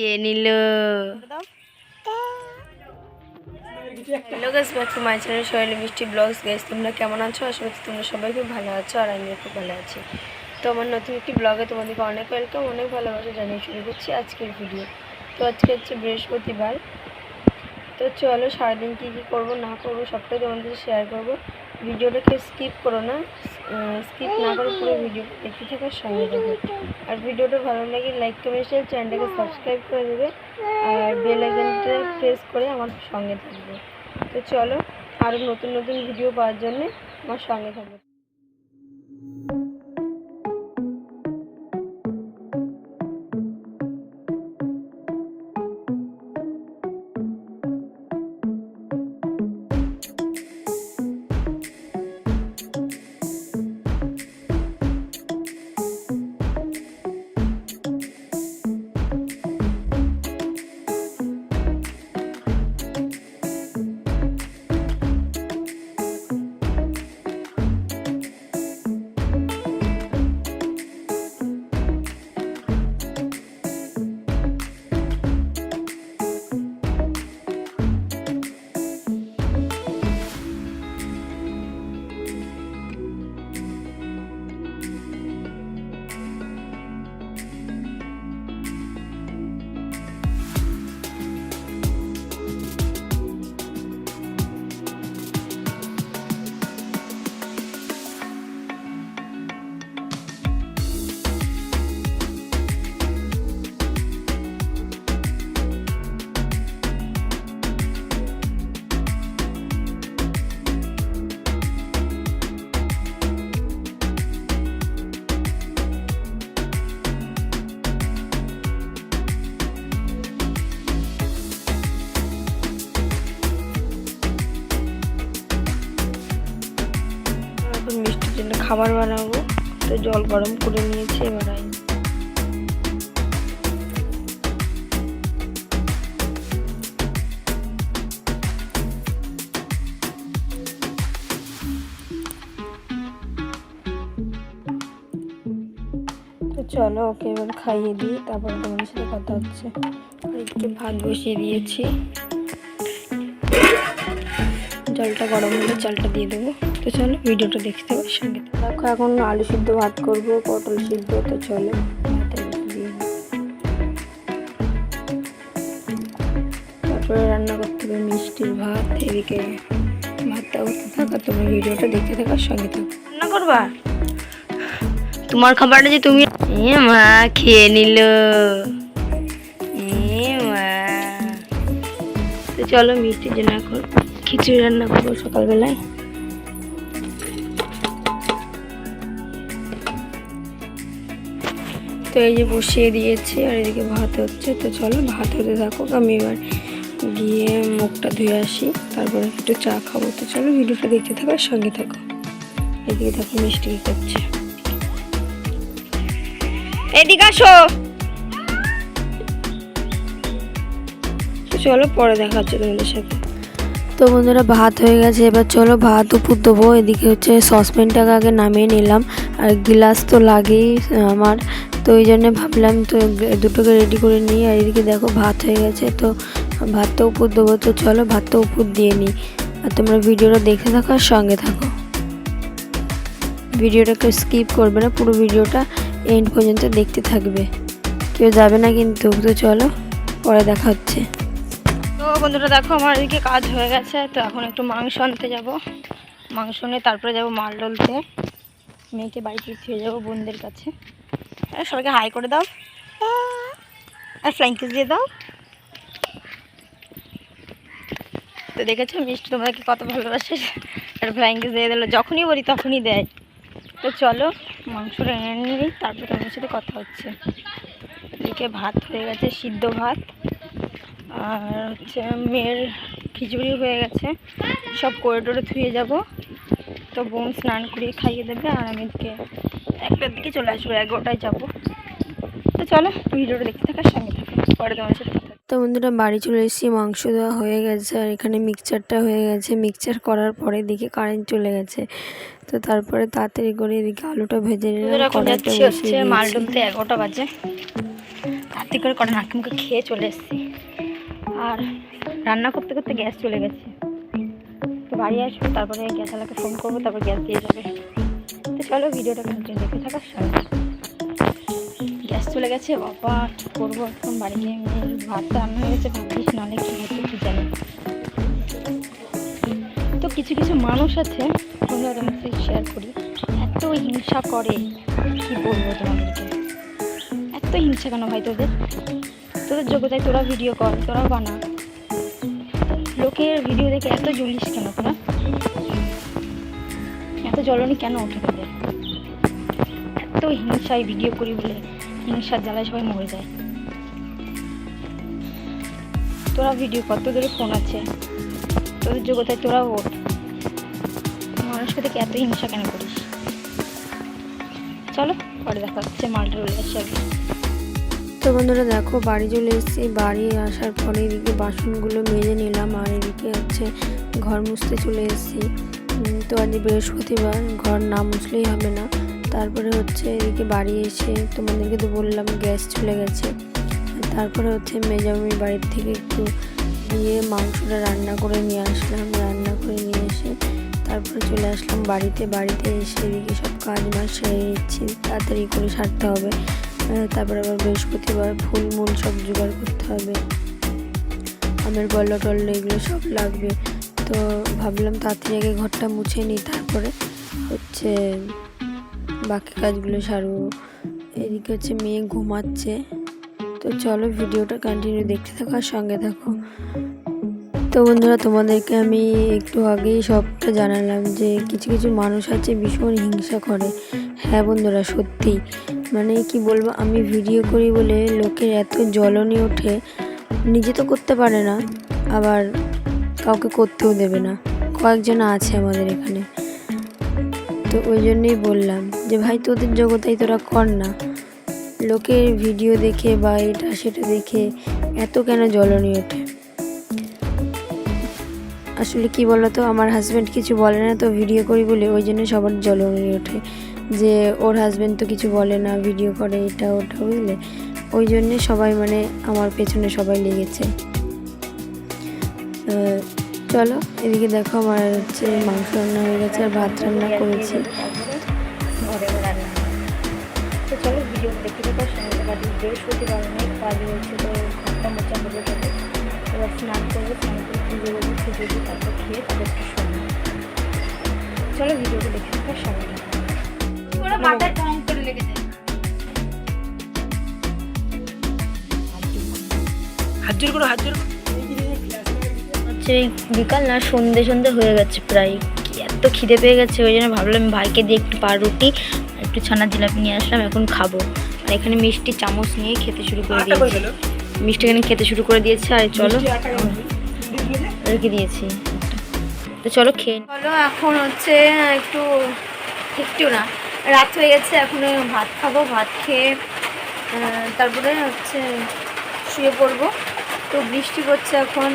খেয়ে নিল? হ্যালো গাছ back to my channel Soheli Mishti vlogs guys তোমরা কেমন আছো? আশা করছি তোমরা সবাই খুব ভালো আছো আর আমিও খুব ভালো আছি। তো আমার নতুন একটি ব্লগে তোমাদেরকে অনেক ওয়েলকাম অনেক ভালোবাসা জানিয়ে শুরু করছি আজকের ভিডিও তো আজকে হচ্ছে বৃহস্পতিবার। তো চলো সারাদিন কী কী করব না করব সবটাই তোমাদের শেয়ার করব। ভিডিওটাকে স্কিপ করো না। স্কিপ না করে পুরো ভিডিও দেখতে থাকার সঙ্গে দেবো আর ভিডিওটা ভালো লাগে লাইক কমেন্ট শেয়ার চ্যানেলটাকে সাবস্ক্রাইব করে দেবে। আর বেল আইকনটা প্রেস করে আমার সঙ্গে থাকবে। তো চলো আরও নতুন নতুন ভিডিও পাওয়ার জন্যে আমার সঙ্গে থাকবে। খাবার বানাবো। তো জল গরম করে নিয়েছি, এবার তো চলো, ওকে এবার খাইয়ে দিই, তারপর তোমার সাথে কথা হচ্ছে। ভাত বসিয়ে দিয়েছি। জলটা গরম হলে চালটা দিয়ে দেবো। তো চলো ভিডিওটা দেখতে হবে সঙ্গে। দেখো এখন আলু সিদ্ধ ভাত করব পটল সিদ্ধ তো চলো। তারপরে রান্না করতে হবে মিষ্টির ভাত এদিকে ভাতটা করতে থাকা তোমার ভিডিওটা দেখতে থাকার সঙ্গে থাকো। রান্না করবা? তোমার খাবারটা যে তুমি এ মা খেয়ে নিল। এ মা। তো চলো মিষ্টির জন্য এখন খিচুড়ি রান্না করব সকালবেলায়। তো এই যে বসিয়ে দিয়েছি, আর এদিকে ভাত হচ্ছে। তো চলো ভাত হতে থাকুক, আমি এবার গিয়ে মুখটা ধুয়ে আসি, তারপরে একটু চা খাব। তো চলো ভিডিওটা দেখতে থাকো আর সঙ্গে থাকো। এদিকে দেখো মিষ্টি করছে। এদিকে আসো। চলো পরে দেখা হচ্ছে তোমাদের সাথে। তো বন্ধুরা ভাত হয়ে গেছে, এবার চলো ভাত উপর দেবো। এদিকে হচ্ছে সসপ্যানটাকে আগে নামিয়ে নিলাম, আর গ্লাস তো লাগেই আমার। তো ওই জন্য ভাবলাম তো দুটোকে রেডি করে নিই, আর এদিকে দেখো ভাত হয়ে গেছে, তো ভাতটা উপর দেবো। তো চলো ভাতটা উপর দিয়ে নিই। আর তোমরা ভিডিওটা দেখে থাকো আর সঙ্গে থাকো। ভিডিওটাকে স্কিপ করবে না, পুরো ভিডিওটা এন্ড পর্যন্ত দেখতে থাকবে। কেউ যাবে না কিন্তু, তো চলো পরে দেখা হচ্ছে। বন্ধুরা, দেখো আমার এদিকে কাজ হয়ে গেছে, তো এখন একটু মাংস আনতে যাব। মাংস নিয়ে তারপরে যাব মাল ডলতে মেয়েকে বাড়িতে ফিরে যাব বোনদের কাছে। সবাইকে হাই করে দাও। আর ফ্লাইং কিস দিয়ে দাও। তো দেখেছ, মিষ্টি তোমাকে কত ভালোবাসে। আর ফ্লাইং কিস দিয়ে দিল, যখনই বলি তখনই দেয়। তো চলো, মাংসটা এনে নিই, তারপর তোমার সাথে কথা হচ্ছে। এদিকে ভাত হয়ে গেছে, সিদ্ধ ভাত। আর হচ্ছে মেয়ের খিচুড়ি হয়ে গেছে। সব করে টোরে ধুয়ে যাব। তো বোন স্নান করিয়ে খাইয়ে দেবে আর আমি এদিকে একটার দিকে চলে আসব এগারোটায় যাব। তো চলো ভিডিওটা দেখতে থাকার সঙ্গে থাকো পরে তোমার সাথে তো বন্ধুরা বাড়ি চলে এসেছি মাংস দেওয়া হয়ে গেছে আর এখানে মিক্সচারটা হয়ে গেছে। মিক্সচার করার পরে এদিকে কারেন্ট চলে গেছে। তো তারপরে তাড়াতাড়ি করে এদিকে আলুটা ভেজে নিলাম হচ্ছে মালডুমতে এগারোটা বাজে। তাড়াতাড়ি করে কটা নাকি মুখে খেয়ে চলে এসেছি। আর রান্না করতে করতে গ্যাস চলে গেছে। তো বাড়ি আসব, তারপরে গ্যাস আলাকে ফোন করব, তারপর গ্যাস দিয়ে যাবে। তো চলো ভিডিওটা কন্টিনিউ দেখে থাকার সাথে গ্যাস চলে গেছে, বাবা, কী করব এখন? বাড়ি গিয়ে ভাত রান্না হয়ে গেছে ভাবিস নাহলে কী হতো কী জানি। তো কিছু কিছু মানুষ আছে তোমরা তোমাকে শেয়ার করি। এত হিংসা করে, কি বলব তোমাদেরকে? এত হিংসা কেন ভাই তোদের? তোদের যোগ্যতায় তোরা ভিডিও কর তোরাও বানা। লোকের ভিডিও দেখে এত জ্বলিস কেন তোরা? এত জ্বলনি কেন ওঠে তোদের? এত হিংসায় ভিডিও করি বলে হিংসার জ্বালায় সবাই মরে যায়। তোরা ভিডিও কর তোদের ফোন আছে। তোদের যোগ্যতায় তোরা ওঠ। মানুষকে দেখে এত হিংসা কেন করিস? চলো, পরে দেখা হচ্ছে, মালটা আসছে আগে। তো বন্ধুরা, দেখো বাড়ি চলে এসেছি। বাড়ি আসার পরে এদিকে বাসনগুলো মেজে নিলাম আর এদিকে হচ্ছে ঘর মুছতে চলে এসেছি। তো আজ বৃহস্পতিবার, ঘর না মুছলেই হবে না। তারপরে হচ্ছে এদিকে বাড়ি এসে তোমাদেরকে তো বললাম গ্যাস চলে গেছে। তারপরে হচ্ছে মেজামির বাড়ির থেকে একটু গিয়ে মাংসটা রান্না করে নিয়ে আসলাম। রান্না করে নিয়ে এসে তারপরে চলে আসলাম বাড়িতে। বাড়িতে এসে এদিকে সব কাজ বাজ সেরে নিচ্ছি। তাড়াতাড়ি করে সারতে হবে। তারপরে আবার বৃহস্পতিবার ফুল মূল সব জোগাড় করতে হবে। আমের বল্ল টল্ল এগুলো সব লাগবে। তো ভাবলাম তাড়াতাড়ি আগে ঘরটা মুছে নিই, তারপরে হচ্ছে বাকি কাজগুলো সারবো। এদিকে হচ্ছে মেয়ে ঘুমাচ্ছে। তো চলো ভিডিওটা কন্টিনিউ দেখতে থাকো আর সঙ্গে থাকো। তো বন্ধুরা, তোমাদেরকে আমি একটু আগেই সবটা জানালাম যে কিছু কিছু মানুষ আছে ভীষণ হিংসা করে। হ্যাঁ বন্ধুরা সত্যি মানে কি বলব, আমি ভিডিও করি বলে লোকের এত জ্বলনি ওঠে, নিজে তো করতে পারে না, আবার কাউকে করতেও দেবে না। কয়েকজন আছে আমাদের এখানে। তো ওই জন্যই বললাম যে, ভাই, তোদের জগতাই তোরা কর না। লোকের ভিডিও দেখে বা এটা সেটা দেখে এত কেন জ্বলনি ওঠে? আসলে কি বলতো, আমার হাজব্যান্ড কিছু বলে না, তো ভিডিও করি বলে ওই জন্য সবার জ্বলনি ওঠে। যে ওর হাজব্যান্ড তো কিছু বলে না ভিডিও করে এটা, ওটা, বুঝলে? ওই জন্যে সবাই মানে আমার পেছনে সবাই লেগেছে। চলো, এদিকে দেখো আমার হচ্ছে মাংস রান্না হয়ে গেছে আর ভাত রান্না করেছি। চলো চলো ভিডিওটা থাকো। মাথায় টং করে লেগে যায়। হাত জোর করো হাত জোর হচ্ছে বিকাল না সন্ধে সন্ধে হয়ে গেছে প্রায়। কি এত খিদে পেয়ে গেছে ওই জন্য ভাবলাম ভাইকে দিয়ে একটু পাউরুটি একটু ছানা জিলাপি নিয়ে আসলাম এখন খাব। আর এখানে মিষ্টি চামচ নিয়ে খেতে শুরু করে দিয়েছি। মিষ্টি এখানে খেতে শুরু করে দিয়েছে আর চলো। রেখে দিয়েছি। তো চলো খেয়ে চলো এখন হচ্ছে একটু একটু না রাত হয়ে গেছে, এখন ভাত খাব, ভাত খেয়ে তারপরে হচ্ছে শুয়ে পড়ব। তো বৃষ্টি পড়ছে এখন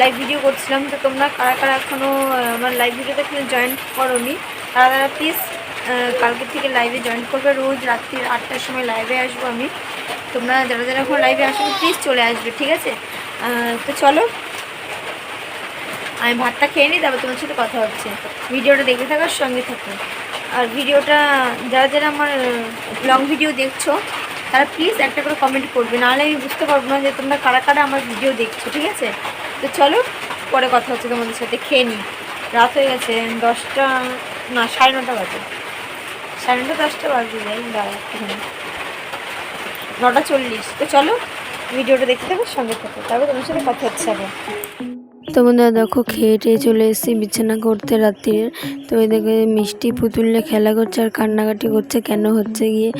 লাইভ ভিডিও করছিলাম। তো তোমরা কারা কারা এখনও আমার লাইভ ভিডিওতে এখনও জয়েন করোনি, তারা তারা প্লিজ কালকে থেকে লাইভে জয়েন করবে। রোজ রাত্রি আটটার সময় লাইভে আসব আমি। তোমরা যারা যারা এখন লাইভে আসবে প্লিজ চলে আসবে, ঠিক আছে? তো চলো, আমি ভাতটা খেয়ে নিই, তারপর তোমার সাথে কথা হচ্ছে। ভিডিওটা দেখে থাকার সঙ্গে থাকো। আর ভিডিওটা, যারা যারা আমার লং ভিডিও দেখছ, তারা প্লিজ একটা করে কমেন্ট করবে। নাহলে আমি বুঝতে পারব না যে তোমরা কারা কারা আমার ভিডিও দেখছ, ঠিক আছে? তো চলো, পরে কথা হচ্ছে তোমাদের সাথে, খেয়ে নিই। রাত হয়ে গেছে, দশটা, না, সাড়ে নটা বাজে। সাড়ে নটা, দশটা বাজে, যাই নটা চল্লিশ। তো চলো, ভিডিওটা দেখতে থাকো, সঙ্গে থাকো। তারপর তোমার সাথে কথা হচ্ছে আবার। তো বন্ধুরা দেখো খেয়ে টেয়ে চলে এসেছি, বিছানা করতে রাত্রির। তো এদিকে মিষ্টি পুতুলে খেলা করছে আর কান্নাকাটি করছে, কেন হচ্ছে গিয়ে?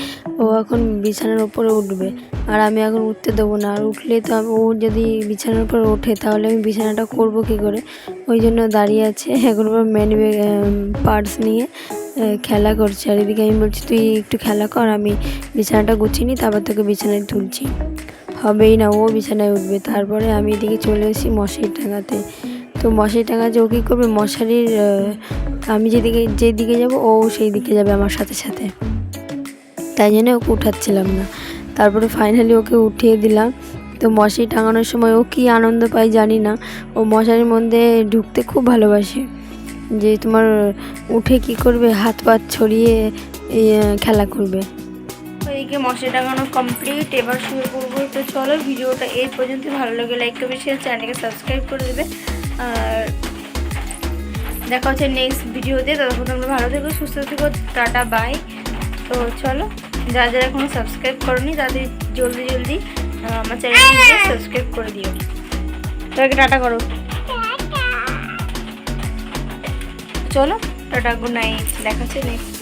ও এখন বিছানার ওপরে উঠবে। আর আমি এখন উঠতে দেবো না। আর উঠলে তো ও যদি বিছানার উপর ওঠে, তাহলে আমি বিছানাটা করব কি করে? ওই জন্য দাঁড়িয়ে আছে। এখন ওর ম্যানি পার্স নিয়ে খেলা করছে। আর এদিকে আমি বলছি, তুই একটু খেলা কর, আমি বিছানাটা গুছিয়ে নিই তারপর তোকে বিছানায় তুলছি। হবেই না, ও বিছানায় উঠবে। তারপরে আমি এদিকে চলে এসেছি মশারি টাঙাতে। তো মশারি টাঙাতে ও কী করবে? মশারির আমি যেদিকে যেদিকে যাব, ও সেই দিকে যাবে আমার সাথে সাথে। তাই জন্য ওকে উঠাচ্ছিলাম না। তারপরে ফাইনালি ওকে উঠিয়ে দিলাম। তো মশারি টাঙানোর সময় ও কী আনন্দ পায় জানি না। ও মশারির মধ্যে ঢুকতে খুব ভালোবাসে। যে তোমার উঠে কি করবে? হাত পা ছড়িয়ে খেলা করবে। ওইদিকে মশলা টাঙানো কমপ্লিট এবার শুরু করব। তো চলো ভিডিওটা এই পর্যন্ত ভালো লাগে লাইক করবে শেয়ার চ্যানেলকে সাবস্ক্রাইব করে দেবে। আর দেখা হচ্ছে নেক্সট ভিডিওতে। ততক্ষণ তোমরা ভালো থেকো সুস্থ থেকো। টাটা বাই তো চলো যারা যারা এখনও সাবস্ক্রাইব করনি তাদের জলদি জলদি আমার চ্যানেলকে সাবস্ক্রাইব করে দিও। তোকে টাটা করো। চলো টাটা গুড নাইট দেখা হচ্ছে নেক্সট